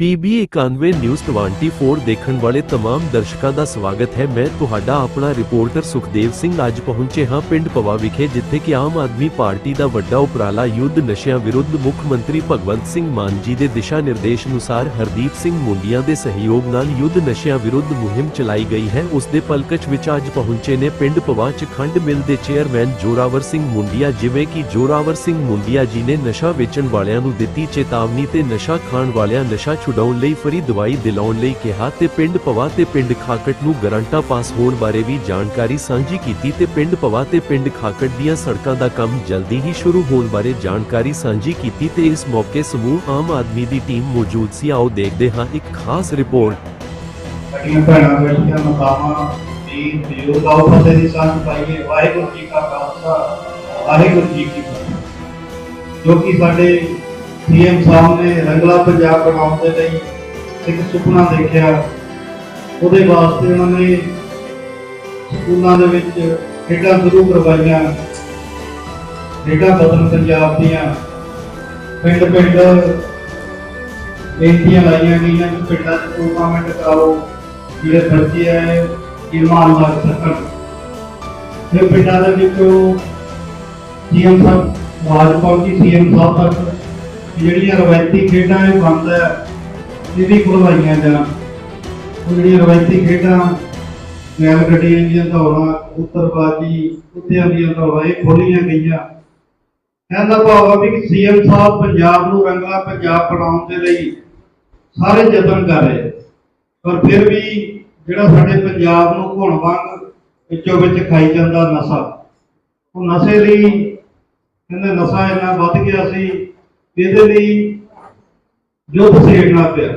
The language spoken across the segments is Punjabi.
PB 91 ਨਿਊਜ਼ 24 ਦੇਖਣ ਵਾਲੇ तमाम ਦਰਸ਼ਕਾਂ ਦਾ ਸਵਾਗਤ ਹੈ ਮੈਂ ਤੁਹਾਡਾ ਆਪਣਾ ਰਿਪੋਰਟਰ ਸੁਖਦੇਵ ਸਿੰਘ ਅੱਜ ਪਹੁੰਚੇ ਹਾਂ ਪਿੰਡ ਪਵਾ ਵਿਖੇ ਜਿੱਥੇ ਕਿ ਆਮ ਆਦਮੀ ਪਾਰਟੀ ਦਾ ਵੱਡਾ ਉਪਰਾਲਾ ਯੁੱਧ ਨਸ਼ਿਆਂ ਵਿਰੁੱਧ ਮੁੱਖ ਮੰਤਰੀ ਭਗਵੰਤ ਸਿੰਘ ਮਾਨ ਜੀ ਦੇ ਦਿਸ਼ਾ ਨਿਰਦੇਸ਼ ਅਨੁਸਾਰ ਹਰਦੀਪ ਸਿੰਘ ਮੁੰਡੀਆਂ ਦੇ ਸਹਿਯੋਗ ਨਾਲ ਯੁੱਧ ਨਸ਼ਿਆਂ ਵਿਰੁੱਧ ਮੁਹਿੰਮ ਚਲਾਈ ਗਈ ਹੈ ਉਸ ਦੇ ਪਲਕਚ ਵਿੱਚ ਅੱਜ ਪਹੁੰਚੇ ਨੇ ਪਿੰਡ ਪਵਾ ਚ ਖੰਡ ਮਿਲ ਦੇ ਚੇਅਰਮੈਨ ਜੋਰਾਵਰ ਸਿੰਘ ਮੁੰਡੀਆ ਜਿਵੇਂ ਕਿ ਜੋਰਾਵਰ ਸਿੰਘ ਮੁੰਡੀਆ ਜੀ ਨੇ ਨਸ਼ਾ ਵੇਚਣ ਵਾਲਿਆਂ ਨੂੰ ਦਿੱਤੀ ਚੇਤਾਵਨੀ ਤੇ ਨਸ਼ਾ ਖਾਣ ਵਾਲਿਆਂ ਨਸ਼ਾ ਛੁਡਾਉਣ ਲਈ ਫਰੀ ਦਵਾਈ ਦਿਲਾਉਣ ਲਈ ਕਿਹਾ ਤੇ ਪਿੰਡ ਪਵਾ ਤੇ ਪਿੰਡ ਖਾਕਟ ਨੂੰ ਗਰੰਟਾ ਪਾਸ ਹੋਣ ਬਾਰੇ ਵੀ ਜਾਣਕਾਰੀ ਸਾਂਝੀ ਕੀਤੀ ਤੇ ਪਿੰਡ ਪਵਾ ਤੇ ਪਿੰਡ ਖਾਕਟ ਦੀਆਂ ਸੜਕਾਂ ਦਾ ਕੰਮ ਜਲਦੀ ਹੀ ਸ਼ੁਰੂ ਹੋਣ ਬਾਰੇ ਜਾਣਕਾਰੀ ਸਾਂਝੀ ਕੀਤੀ ਤੇ ਇਸ ਮੌਕੇ ਸਮੂਹ ਆਮ ਆਦਮੀ ਦੀ ਟੀਮ ਮੌਜੂਦ ਸੀ। ਆਓ ਦੇਖਦੇ ਹਾਂ ਇੱਕ ਖਾਸ ਰਿਪੋਰਟ। ਸਾਡੀਆਂ ਭੈਣਾਂ ਬੇਟੀਆਂ ਮਾਤਾਵਾਂ ਵੀਰ ਬਜ਼ੁਰਗ ਆਓ ਫਤਿਹ ਦੀ ਸਾਂਝ ਪਾਈਏ, ਵਾਹਿਗੁਰੂ ਜੀ ਕਾ ਖਾਲਸਾ, ਵਾਹਿਗੁਰੂ ਜੀ ਕੀ ਫਤਿਹ। ਜੋ ਕਿ ਸਾਡੇ ਸੀਐਮ ਸਾਹਿਬ ਨੇ ਰੰਗਲਾ ਪੰਜਾਬ ਬਣਾਉਣ ਦੇ ਲਈ ਇੱਕ ਸੁਪਨਾ ਦੇਖਿਆ। ਉਹਦੇ ਵਾਸਤੇ ਉਹਨਾਂ ਨੇ ਸਕੂਲਾਂ ਦੇ ਵਿੱਚ ਖੇਡਾਂ ਸ਼ੁਰੂ ਕਰਵਾਈਆਂ। ਖੇਡਾਂ ਬਦਲ ਪੰਜਾਬ ਦੀਆਂ। ਪਿੰਡ ਪਿੰਡ ਬੇਨਤੀਆਂ ਲਾਈਆਂ ਗਈਆਂ ਕਿ ਪਿੰਡਾਂ 'ਚ ਟੂਰਨਾਮੈਂਟ ਕਰਾਓ, ਜਿਹੜੇ ਬੱਚੇ ਆਏ ਇਮਾਨ ਲੱਗ ਸਕਣ ਫਿਰ ਪਿੰਡਾਂ ਦੇ ਵਿੱਚੋਂ ਸੀਐਮ ਸਾਹਿਬ, ਆਵਾਜ਼ ਪਹੁੰਚੀ ਸੀਐਮ ਸਾਹਿਬ ਤੱਕ। ਜਿਹੜੀਆਂ ਰਵਾਇਤੀ ਖੇਡਾਂ ਇਹ ਬੰਦ ਹੈ, ਇਹ ਵੀ ਖੁਲਵਾਈਆਂ ਜਾਣ। ਉਹ ਜਿਹੜੀਆਂ ਰਵਾਇਤੀ ਖੇਡਾਂ, ਰੈਲ ਗੱਡੀਆਂ ਦੀਆਂ ਦੌੜਾਂ ਉੱਤਰਬਾਜੀ ਕੁੱਤਿਆਂ ਦੀਆਂ ਦੌੜਾਂ, ਇਹ ਖੋਲੀਆਂ ਗਈਆਂ। ਕਹਿੰਦਾ ਭਾਵ ਆ ਵੀ ਸੀਐਮ ਸਾਹਿਬ ਪੰਜਾਬ ਨੂੰ ਰੰਗਲਾ ਪੰਜਾਬ ਬਣਾਉਣ ਦੇ ਲਈ ਸਾਰੇ ਯਤਨ ਕਰ ਰਹੇ। ਪਰ ਫਿਰ ਵੀ ਜਿਹੜਾ ਸਾਡੇ ਪੰਜਾਬ ਨੂੰ ਘੁਣ ਵਾਂਗ ਵਿੱਚੋਂ ਵਿੱਚ ਖਾਈ ਜਾਂਦਾ ਨਸ਼ਾ, ਉਹ ਨਸ਼ੇ ਲਈ ਕਹਿੰਦੇ ਨਸ਼ਾ ਇੰਨਾ ਵੱਧ ਗਿਆ ਸੀ ਇਹਦੇ ਲਈ ਯੁੱਧ ਛੇੜਨਾ ਪਿਆ,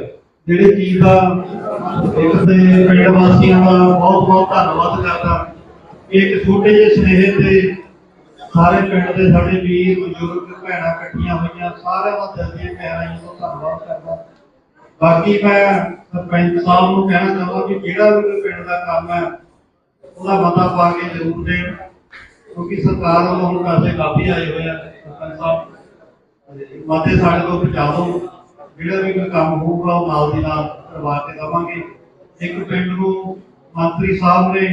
ਜਿਹੜੀ ਚੀਜ਼ ਦਾ ਇੱਕ ਤੇ ਪਿੰਡ ਵਾਸੀਆਂ ਦਾ ਬਹੁਤ ਬਹੁਤ ਧੰਨਵਾਦ ਕਰਦਾ। ਇੱਕ ਛੋਟੇ ਜਿਹੇ ਸੁਨੇਹੇ ਤੇ ਸਾਰੇ ਪਿੰਡ ਦੇ ਸਾਡੇ ਵੀਰ, ਬਜ਼ੁਰਗ, ਭੈਣਾਂ ਇਕੱਠੀਆਂ ਹੋਈਆਂ, ਸਾਰਿਆਂ ਦਾ ਦਿਲ ਦੀਆਂ ਗਹਿਰਾਈਆਂ ਤੋਂ ਧੰਨਵਾਦ ਕਰਦਾ। ਬਾਕੀ ਮੈਂ ਸਰਪੰਚ ਸਾਹਿਬ ਨੂੰ ਕਹਿਣਾ ਚਾਹੁੰਦਾ ਕਿ ਜਿਹੜਾ ਵੀ ਪਿੰਡ ਦਾ ਕੰਮ ਹੈ, ਉਹਦਾ ਮਤਾ ਪਾ ਕੇ ਜ਼ਰੂਰ ਦੇਣ, ਕਿਉਂਕਿ ਸਰਕਾਰ ਵੱਲੋਂ ਹੁਣ ਪੈਸੇ ਕਾਫੀ ਆਏ ਹੋਏ ਆ, ਸਰਪੰਚ ਸਾਹਿਬ। ਮਤੇ ਸਾਡੇ ਕੋਲ ਪਹੁੰਚਾ ਦਿਓ ਜਿਹੜਾ ਵੀ ਕੋਈ ਕੰਮ ਹੋਊਗਾ, ਉਹ ਨਾਲ ਦੀ ਨਾਲ ਕਰਵਾ ਕੇ ਦੇਵਾਂਗੇ। ਇੱਕ ਪਿੰਡ ਨੂੰ ਮੰਤਰੀ ਸਾਹਿਬ ਨੇ,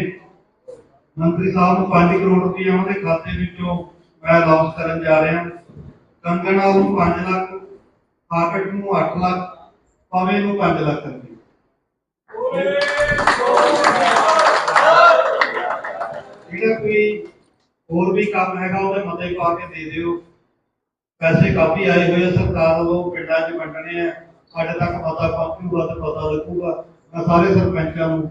ਮੰਤਰੀ ਸਾਹਿਬ ਨੂੰ 5 ਕਰੋੜ ਰੁਪਏ ਉਹਨਾਂ ਦੇ ਖਾਤੇ ਵਿੱਚੋਂ ਮੈਂ ਅਨਾਉਂਸ ਕਰਨ ਜਾ ਰਿਹਾ। ਕੰਗਣਾ ਨੂੰ 5 ਲੱਖ ਕਾਕਟ ਨੂੰ 8 ਲੱਖ, ਪਵੇ ਨੂੰ 5 ਲੱਖ ਰੁਪਏ। ਜਿਹੜਾ ਕੋਈ ਹੋਰ ਵੀ ਕੰਮ ਹੈਗਾ, ਉਹਦੇ ਮਤੇ ਪਾ ਕੇ ਦੇ ਦਿਓ। ਪੈਸੇ ਕਾਫੀ ਆਏ ਹੋਏ ਆ, ਸਰਕਾਰ ਵੱਲੋਂ ਪਿੰਡਾਂ 'ਚ ਵੰਡਣੇ ਆ। ਸਾਡੇ ਤੱਕ ਪਤਾ ਪਹੁੰਚੂਗਾ ਤੇ ਪਤਾ ਲੱਗੂਗਾ। ਮੈਂ ਸਾਰੇ ਸਰਪੰਚਾਂ ਨੂੰ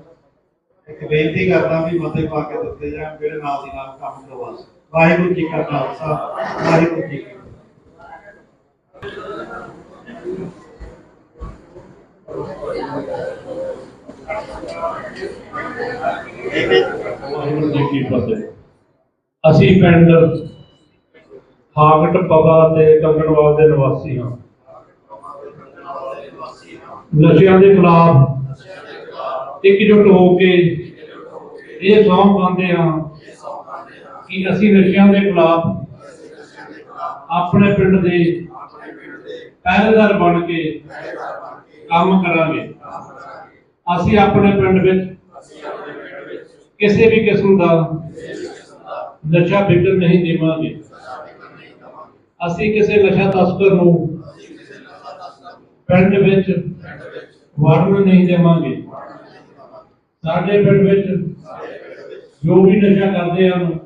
ਇੱਕ ਬੇਨਤੀ ਕਰਦਾ ਵੀ ਮਤੇ ਪਾ ਕੇ ਦਿੱਤੇ ਜਾਣ, ਜਿਹੜੇ ਨਾਲ ਦੀ ਨਾਲ ਕੰਮ ਕਰਵਾ ਸਕਣ। ਵਾਹਿਗੁਰੂ ਜੀ ਕਾ ਖਾਲਸਾ, ਵਾਹਿਗੁਰੂ ਜੀ ਕੀ ਵਾਹਿਗੁਰੂ ਜੀ ਕੀ ਫਤਿਹ। ਅਸੀਂ ਪਿੰਡ ਹਾਗਟ ਪਵਾ ਤੇ ਕੰਗਣਵਾਲ ਦੇ ਨਿਵਾਸੀ ਹਾਂ। ਨਸ਼ਿਆਂ ਦੇ ਖਿਲਾਫ ਇਕਜੁੱਟ ਹੋ ਕੇ ਇਹ ਸੌਂਪ ਪਾਉਂਦੇ ਹਾਂ ਕਿ ਅਸੀਂ ਨਸ਼ਿਆਂ ਦੇ ਖਿਲਾਫ ਆਪਣੇ ਪਿੰਡ ਦੇ ਪਹਿਰੇਦਾਰ ਬਣ ਕੇ ਕੰਮ ਕਰਾਂਗੇ। ਅਸੀਂ ਆਪਣੇ ਪਿੰਡ ਵਿੱਚ ਕਿਸੇ ਵੀ ਕਿਸਮ ਦਾ ਨਸ਼ਾ ਵਿਕਣ ਨਹੀਂ ਦੇਵਾਂਗੇ। ਅਸੀਂ ਕਿਸੇ ਨਸ਼ਾ ਤਸਕਰ ਨੂੰ ਪਿੰਡ ਵਿੱਚ ਵੜਨ ਨਹੀਂ ਦੇਵਾਂਗੇ। ਸਾਡੇ ਪਿੰਡ ਵਿੱਚ ਜੋ ਵੀ ਨਸ਼ਾ ਕਰਦੇ ਹਨ,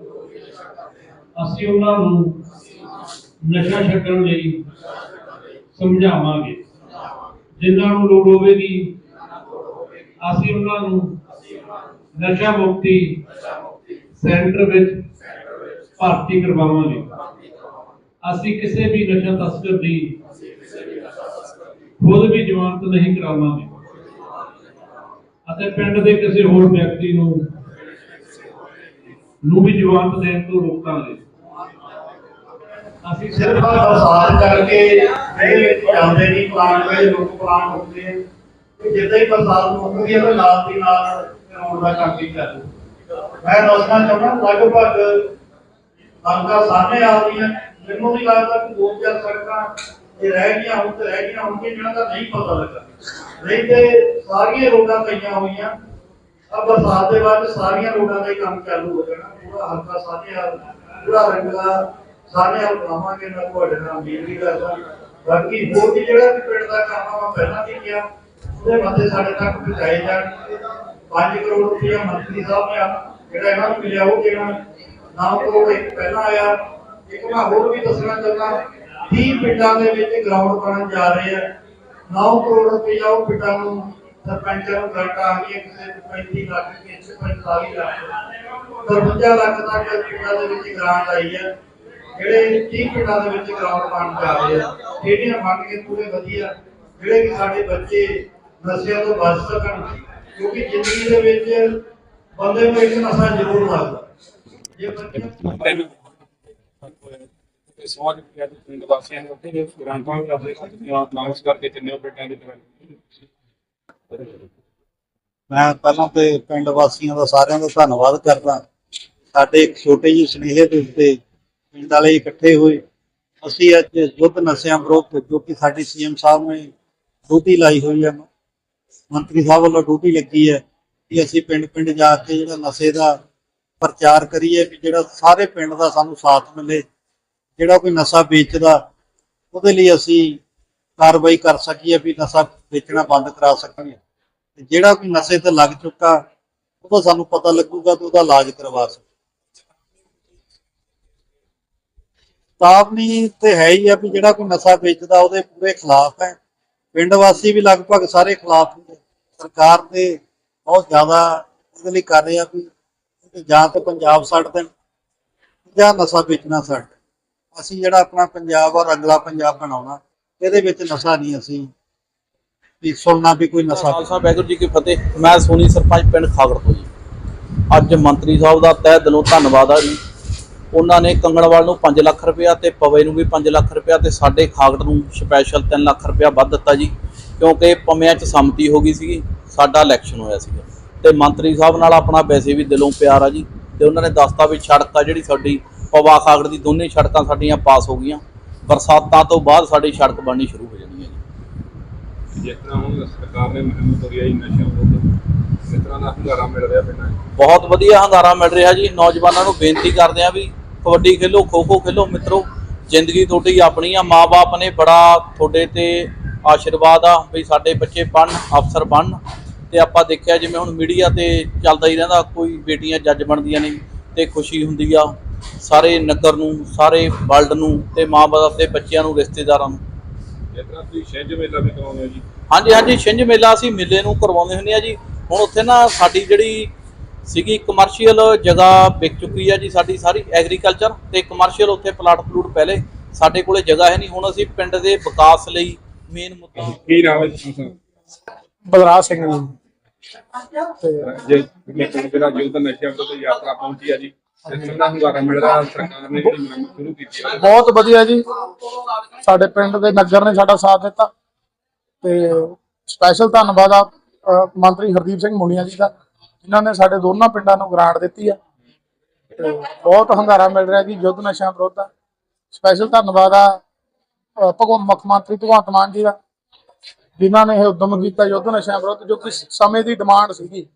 ਅਸੀਂ ਉਹਨਾਂ ਨੂੰ ਨਸ਼ਾ ਛੱਡਣ ਲਈ ਸਮਝਾਵਾਂਗੇ। ਜਿਨ੍ਹਾਂ ਨੂੰ ਲੋੜ ਹੋਵੇਗੀ, ਅਸੀਂ ਉਹਨਾਂ ਨੂੰ ਨਸ਼ਾ ਮੁਕਤੀ ਸੈਂਟਰ ਵਿੱਚ ਭਰਤੀ ਕਰਵਾਵਾਂਗੇ। ਅਸੀਂ ਕਿਸੇ ਵੀ ਨਸ਼ਾ ਤਸਕਰ ਦੀ ਖੁਦ ਵੀ ਜ਼ਮਾਨਤ ਨਹੀਂ ਕਰਾਵਾਂਗੇ। ਅਤੇ ਪਿੰਡ ਦੇ ਕਿਸੇ ਹੋਰ ਵਿਅਕਤੀ ਨੂੰ ਨੂੰ ਵੀ ਜ਼ਮਾਨਤ ਦੇਣ ਤੋਂ ਰੋਕਾਂਗੇ। ਅਸੀਂ ਸਿਰਫ ਸਿਰਫ ਕਰਕੇ ਇਹ ਜਾਂਦੇ ਨਹੀਂ ਪਲਾਂਟ ਵਿੱਚ ਲੋਕ ਪਲਾਂਟ ਉੱਠਦੇ ਆ ਜਿੱਦਾਂ ਹੀ ਬਰਸਾਤ ਮੁੱਕਦੀ ਹੈ ਤਾਂ ਨਾਲ ਦੀ ਨਾਲ ਕਰਾਉਣ ਦਾ ਕੰਮ ਵੀ ਕਰ ਮੈਂ ਦੱਸਣਾ ਚਾਹੁੰਦਾ, ਲਗਭਗ ਹਲਕਾ ਸਾਹਮਣੇ ਆ ਮੈਨੂੰ ਨਹੀਂ ਲੱਗਦਾ ਕਿ ਦੋ ਚਾਰ ਸੜਕਾਂ ਜੇ ਰਹਿ ਗਈਆਂ ਹੁਣ ਤੇ ਰਹਿ ਗਈਆਂ ਹੁਣ ਜਿਹਨਾਂ ਦਾ ਨਹੀਂ ਪਤਾ ਲੱਗਾ। ਨਹੀਂ ਤੇ ਸਾਰੀਆਂ ਰੋਡਾਂ ਪਈਆਂ ਹੋਈਆਂ। ਆ ਬਰਸਾਤ ਦੇ ਬਾਅਦ ਸਾਰੀਆਂ ਰੋਡਾਂ ਦਾ ਹੀ ਕੰਮ ਚਾਲੂ ਹੋ ਜਾਣਾ। ਪੂਰਾ ਹਲਕਾ ਸਾਰਿਆਂ ਪੂਰਾ ਰੰਗਲਾ ਸਾਰਿਆਂ ਬਣਾਵਾਂਗੇ ਨਾ ਤੁਹਾਡੇ ਨਾਲ ਉਮੀਦ ਵੀ ਕਰਦਾ। ਬਾਕੀ ਹੋਰ ਵੀ ਜਿਹੜਾ ਵੀ ਪਿੰਡ ਦਾ ਕੰਮ ਆ, ਮੈਂ ਪਹਿਲਾਂ ਵੀ ਕਿਹਾ, ਉਹਦੇ ਬੰਦੇ ਸਾਡੇ ਤੱਕ ਪਹੁੰਚਾਏ ਜਾਣ। 5 ਕਰੋੜ ਰੁਪਇਆ ਮੰਤਰੀ ਸਾਹਿਬ ਨੇ ਜਿਹੜਾ ਇਹਨਾਂ ਨੂੰ ਮਿਲਿਆ, ਉਹ ਦੇਣਾ। 9 ਕਰੋੜ ਪਹਿਲਾਂ ਆਇਆ। ਇੱਕ ਮੈਂ ਹੋਰ ਵੀ ਦੱਸਣਾ ਚਾਹੁੰਦਾ 30 ਪਿੰਡਾਂ ਦੇ ਵਿੱਚ ਗਰਾਊਂਡ ਬਣਨ ਜਾ ਰਹੇ ਆ। 9 ਕਰੋੜ ਰੁਪਇਆ ਉਹ ਪਿੰਡਾਂ ਨੂੰ ਸਰਪੰਚਾਂ ਨੂੰ ਗ੍ਰਾਂਟ ਆ ਗਈ ਕਿਸੇ 35 ਲੱਖ ਕਿਸੇ 45 ਲੱਖ। 53 ਲੱਖ ਤੱਕ ਪਿੰਡਾਂ ਦੇ ਵਿੱਚ ਗ੍ਰਾਂਟ ਆਈ ਹੈ। ਜਿਹੜੇ 30 ਪਿੰਡਾਂ ਦੇ ਵਿੱਚ ਗਰਾਊਂਡ ਬਣਨ ਜਾ ਰਹੇ ਆ ਜਿਹੜੀਆਂ ਬਣ ਕੇ ਪੂਰੇ ਵਧੀਆ। ਜਿਹੜੇ ਕਿ ਸਾਡੇ ਬੱਚੇ ਨਸ਼ਿਆਂ ਤੋਂ ਬਚ ਸਕਣ ਕਿਉਂਕਿ ਜ਼ਿੰਦਗੀ ਦੇ ਵਿੱਚ ਬੰਦੇ ਨੂੰ ਇੱਕ ਨਸ਼ਾ ਜ਼ਰੂਰ ਲੱਗਦਾ। ਜੇ ਬੱਚੇ ਸਮਾਜ ਪਿਆਰ ਦੇ ਪਿੰਡ ਵਾਸੀਆਂ ਨੂੰ ਉੱਥੇ ਗ੍ਰਾਂਟਾਂ ਵੀ ਕਰਦੇ ਅਨਾਉਂਸ ਕਰਕੇ ਜਿੰਨੇ ਬੇਟਿਆਂ ਦੇ ਮੈਂ ਪਹਿਲਾਂ ਤੇ ਪਿੰਡ ਵਾਸੀਆਂ ਦਾ ਸਾਰਿਆਂ ਦਾ ਧੰਨਵਾਦ ਕਰਦਾ। ਸਾਡੇ ਇੱਕ ਛੋਟੇ ਜਿਹੇ ਸੁਨੇਹੇ ਦੇ ਉੱਤੇ ਪਿੰਡ ਵਾਲੇ ਇਕੱਠੇ ਹੋਏ। ਅਸੀਂ ਅੱਜ ਯੁੱਧ ਨਸ਼ਿਆਂ ਵਿਰੁੱਧ ਜੋ ਕਿ ਸਾਡੀ ਸੀਐਮ ਸਾਹਿਬ ਨੇ ਡਿਊਟੀ ਲਾਈ ਹੋਈ ਹੈ, ਮੰਤਰੀ ਸਾਹਿਬ ਵੱਲੋਂ ਡਿਊਟੀ ਲੱਗੀ ਹੈ ਕਿ ਅਸੀਂ ਪਿੰਡ ਪਿੰਡ ਜਾ ਕੇ ਜਿਹੜਾ ਨਸ਼ੇ ਦਾ ਪ੍ਰਚਾਰ ਕਰੀਏ ਵੀ ਜਿਹੜਾ ਸਾਰੇ ਪਿੰਡ ਦਾ ਸਾਨੂੰ ਸਾਥ ਮਿਲੇ, ਜਿਹੜਾ ਕੋਈ ਨਸ਼ਾ ਵੇਚਦਾ, ਉਹਦੇ ਲਈ ਅਸੀਂ ਕਾਰਵਾਈ ਕਰ ਸਕੀਏ ਵੀ ਨਸ਼ਾ ਵੇਚਣਾ ਬੰਦ ਕਰਾ ਸਕੀਏ। ਤੇ ਜਿਹੜਾ ਕੋਈ ਨਸ਼ੇ ਤੇ ਲੱਗ ਚੁੱਕਾ, ਉਹਦਾ ਸਾਨੂੰ ਪਤਾ ਲੱਗੂਗਾ ਤੇ ਉਹਦਾ ਇਲਾਜ ਕਰਵਾ ਸਕਦੇ ਤਾਬਨੀ ਤੇ ਹੈ ਹੀ ਆ ਵੀ ਜਿਹੜਾ ਕੋਈ ਨਸ਼ਾ ਵੇਚਦਾ, ਉਹਦੇ ਪੂਰੇ ਖਿਲਾਫ ਹੈ। ਪਿੰਡ ਵਾਸੀ ਵੀ ਲਗਭਗ ਸਾਰੇ ਖਿਲਾਫ ਨੇ। ਸਰਕਾਰ ਤੇ ਬਹੁਤ ਜ਼ਿਆਦਾ ਇਹਦੇ ਲਈ ਕਰ ਰਹੇ ਆ ਵੀ ਇਹ ਜਾਂ ਤਾਂ ਪੰਜਾਬ ਛੱਡ ਦੇਣ ਜਾਂ ਨਸ਼ਾ ਵੇਚਣਾ ਛੱਡ। ਅਸੀਂ ਜਿਹੜਾ ਆਪਣਾ ਪੰਜਾਬ ਔਰ ਅਗਲਾ ਪੰਜਾਬ ਬਣਾਉਣਾ ਇਹਦੇ ਵਿੱਚ ਨਸ਼ਾ ਨਹੀਂ ਅਸੀਂ ਵੀ ਸੁਣਨਾ ਵੀ ਕੋਈ ਨਸ਼ਾ ਖਾਲਸਾ ਵਾਹਿਗੁਰੂ ਜੀ ਕੀ ਫਤਿਹ। ਮੈਂ ਸੋਨੀ ਸਰਪੰਚ ਪਿੰਡ ਖਾਗੜ ਤੋਂ ਜੀ। ਅੱਜ ਮੰਤਰੀ ਸਾਹਿਬ ਦਾ ਤਹਿ ਦਿਲੋਂ ਧੰਨਵਾਦ ਆ ਜੀ। ਉਹਨਾਂ ਨੇ ਕੰਗਣਵਾਲ ਨੂੰ 5 ਲੱਖ ਰੁਪਇਆ ਤੇ ਪਵੇ ਨੂੰ ਵੀ 5 ਲੱਖ ਰੁਪਇਆ ਤੇ ਸਾਡੇ ਖਾਗੜ ਨੂੰ ਸਪੈਸ਼ਲ 3 ਲੱਖ ਰੁਪਇਆ ਵੱਧ ਦਿੱਤਾ ਜੀ। ਕਿਉਂਕਿ ਪਮਿਆਂ 'ਚ ਸੰਮਤੀ ਹੋ ਗਈ ਸੀਗੀ। ਸਾਡਾ ਇਲੈਕਸ਼ਨ ਹੋਇਆ ਸੀਗਾ। ਤੇ ਮੰਤਰੀ ਸਾਹਿਬ ਨਾਲ ਆਪਣਾ ਵੈਸੇ ਵੀ ਦਿਲੋਂ ਪਿਆਰ ਆ ਜੀ ਤੇ ਉਹਨਾਂ ਨੇ ਦੱਸਤਾ ਵੀ ਸੜਕ ਆ ਜਿਹੜੀ ਸਾਡੀ ਪਵਾ ਖਾਗੜ ਦੀ ਦੋਨੇ ਸੜਕਾਂ ਸਾਡੀਆਂ ਪਾਸ ਹੋ ਗਈਆਂ। ਬਰਸਾਤਾਂ ਤੋਂ ਬਾਅਦ ਸਾਡੀ ਸੜਕ ਬਣਨੀ ਸ਼ੁਰੂ ਹੋ ਜਾਣੀ ਹੈ ਜੀ। ਜਿਸ ਤਰ੍ਹਾਂ ਹੁਣ ਸਰਕਾਰ ਨੇ ਮੁਹਿੰਮ ਤੋਰੀ ਹੈ ਜੀ ਨਸ਼ਿਆਂ ਵਿਰੁੱਧ ਇਸ ਤਰ੍ਹਾਂ ਦਾ ਹੰਗਾਰਾ ਮਿਲ ਰਿਹਾ ਪਿੰਡਾਂ 'ਚ। ਬਹੁਤ ਵਧੀਆ ਹੰਗਾਰਾ ਮਿਲ ਰਿਹਾ ਜੀ। ਨੌਜਵਾਨਾਂ ਨੂੰ ਬੇਨਤੀ ਕਰਦੇ ਆ ਵੀ ਕਬੱਡੀ ਖੇਲੋ ਖੋ ਖੋ ਖੇਲੋ ਮਿੱਤਰੋ ਜ਼ਿੰਦਗੀ ਤੁਹਾਡੀ ਆਪਣੀ ਆ। ਮਾਪੇ ਨੇ ਬੜਾ ਤੁਹਾਡੇ ਤੇ ਆਸ਼ੀਰਵਾਦ ਆ ਵੀ ਸਾਡੇ ਬੱਚੇ ਪੜ੍ਹਨ ਅਫਸਰ ਬਣਨ। ਤੇ ਆਪਾਂ ਦੇਖਿਆ ਜਿਵੇਂ ਹੁਣ ਮੀਡੀਆ ਤੇ ਚੱਲਦਾ ਹੀ ਰਹਿੰਦਾ ਕੋਈ ਬੇਟੀਆਂ ਜੱਜ ਬਣਦੀਆਂ ਨੇ ਤੇ ਖੁਸ਼ੀ ਹੁੰਦੀ ਆ। ਸਾਰੇ ਨਗਰ ਨੂੰ ਸਾਰੇ ਵਰਲਡ ਨੂੰ ਤੇ ਮਾਪੇ ਦੇ ਬੱਚਿਆਂ ਨੂੰ ਰਿਸ਼ਤੇਦਾਰਾਂ ਨੂੰ। ਹਾਂਜੀ ਹਾਂਜੀ ਛਿੰਝ ਮੇਲਾ ਅਸੀਂ ਮੇਲੇ ਨੂੰ ਕਰਵਾਉਂਦੇ ਹੁੰਦੇ ਆ ਜੀ। ਹੁਣ ਉੱਥੇ ਨਾ ਸਾਡੀ ਜਿਹੜੀ ਸੀਗੀ ਕਮਰਸ਼ੀਅਲ ਜਗ੍ਹਾ ਵਿਕ ਚੁੱਕੀ ਆ ਜੀ ਸਾਡੀ ਸਾਰੀ ਐਗਰੀਕਲਚਰ ਤੇ ਕਮਰਸ਼ੀਅਲ ਉੱਥੇ ਪਲਾਟ ਪਲੂਟ ਪਹਿਲੇ ਸਾਡੇ ਕੋਲੇ ਜਗ੍ਹਾ ਹੈ ਨਹੀਂ। ਹੁਣ ਅਸੀਂ ਪਿੰਡ ਦੇ ਵਿਕਾਸ ਲਈ ਮੇਨ ਮੁੱਦਾ ਕੀ ਨਾਮ ਹੈ? ਬਲਰਾਜ ਸਿੰਘ ਜੀ ਤੇ ਜੇ ਜਿਹੜਾ ਯੁੱਧ ਨਸ਼ਿਆਂ ਵਿਰੁੱਧ ਯਾਤਰਾ ਪਹੁੰਚੀ ਹੈ ਜੀ ਇਸ ਤਰ੍ਹਾਂ ਦਾ ਮਿਲ ਰਿਹਾ ਸਰਕਾਰ ਨੇ ਜਿਹੜੀ ਮੁਹਿੰਮ ਸ਼ੁਰੂ ਕੀਤੀ ਹੈ ਬਹੁਤ ਵਧੀਆ ਜੀ। ਸਾਡੇ ਪਿੰਡ ਦੇ ਨਗਰ ਨੇ ਸਾਡਾ ਸਾਥ ਦਿੱਤਾ। ਤੇ ਸਪੈਸ਼ਲ ਧੰਨਵਾਦ ਆ ਮੰਤਰੀ ਹਰਦੀਪ ਸਿੰਘ ਮੁੰਡੀਆਂ ਜੀ ਦਾ। ਜਿਨ੍ਹਾਂ ਨੇ ਸਾਡੇ ਦੋਨਾਂ ਪਿੰਡਾਂ ਨੂੰ ਗ੍ਰਾਂਟ ਦਿੱਤੀ ਆ। ਤੇ ਬਹੁਤ ਹੰਗਾਰਾ ਮਿਲ ਰਿਹਾ ਜੀ ਯੁੱਧ ਨਸ਼ਿਆਂ ਵਿਰੁੱਧ ਦਾ। ਸਪੈਸ਼ਲ ਧੰਨਵਾਦ ਆ ਭਗਵੰਤ ਮੁੱਖ ਮੰਤਰੀ ਭਗਵੰਤ ਮਾਨ ਜੀ ਦਾ। ਜਿਨ੍ਹਾਂ ਨੇ ਇਹ ਉਦਮ ਕੀਤਾ ਯੁੱਧ ਨਸ਼ਿਆਂ ਵਿਰੁੱਧ ਜੋ ਕਿ ਸਮੇਂ ਦੀ ਡਿਮਾਂਡ ਸੀਗੀ।